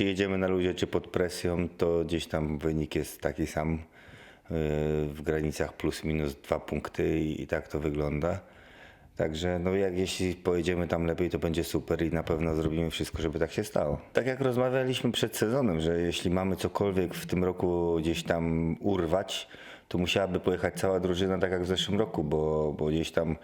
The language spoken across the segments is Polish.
czy jedziemy na luzie, czy pod presją, to gdzieś tam wynik jest taki sam yy, w granicach plus minus dwa punkty i, i tak to wygląda. Także no jak jeśli pojedziemy tam lepiej, to będzie super i na pewno zrobimy wszystko, żeby tak się stało. Tak jak rozmawialiśmy przed sezonem, że jeśli mamy cokolwiek w tym roku gdzieś tam urwać, to musiałaby pojechać cała drużyna tak jak w zeszłym roku, bo, bo gdzieś tam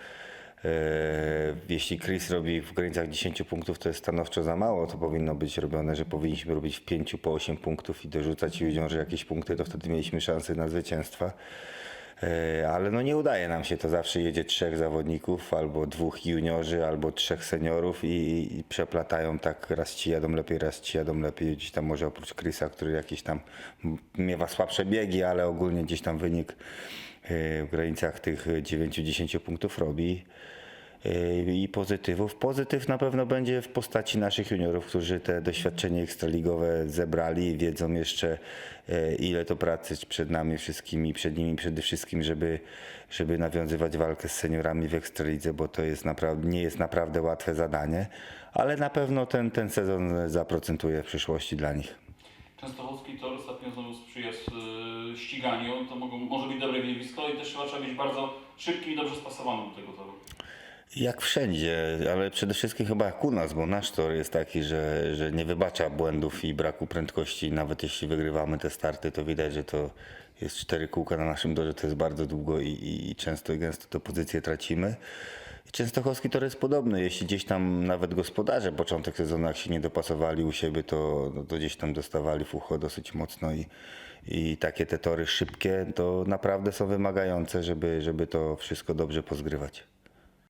jeśli Chris robi w granicach 10 punktów, to jest stanowczo za mało, to powinno być robione, że powinniśmy robić w 5 po 8 punktów i dorzucać ludziom, że jakieś punkty, to wtedy mieliśmy szansę na zwycięstwa. E, Ale no nie udaje nam się, to zawsze jedzie trzech zawodników, albo dwóch juniorzy, albo trzech seniorów i, i przeplatają tak, raz ci jadą lepiej, raz ci jadą lepiej, gdzieś tam może oprócz Chrisa, który jakiś tam miewa słabsze biegi, ale ogólnie gdzieś tam wynik e, w granicach tych 9-10 punktów robi. E, I pozytywów. Pozytyw na pewno będzie w postaci naszych juniorów, którzy te doświadczenie ekstraligowe zebrali i wiedzą jeszcze, e, ile to pracy przed nami wszystkimi, przed nimi przede wszystkim, żeby, żeby nawiązywać walkę z seniorami w ekstralidze, bo to jest naprawdę, nie jest naprawdę łatwe zadanie, ale na pewno ten, ten sezon zaprocentuje w przyszłości dla nich. Częstochowski tor ostatnio znowu sprzyja y, ściganiu, to mogą, może być dobre widowisko i też chyba trzeba być bardzo szybkim i dobrze spasowanym do tego toru. Jak wszędzie, ale przede wszystkim chyba jak u nas, bo nasz tor jest taki, że, że nie wybacza błędów i braku prędkości. Nawet jeśli wygrywamy te starty, to widać, że to jest cztery kółka na naszym torze, to jest bardzo długo i, i, często i gęsto te pozycje tracimy. Częstochowski tor jest podobny. Jeśli gdzieś tam nawet gospodarze początek sezonu, jak się nie dopasowali u siebie, to, no, to gdzieś tam dostawali w ucho dosyć mocno i, i takie te tory szybkie to naprawdę są wymagające, żeby, żeby to wszystko dobrze pozgrywać.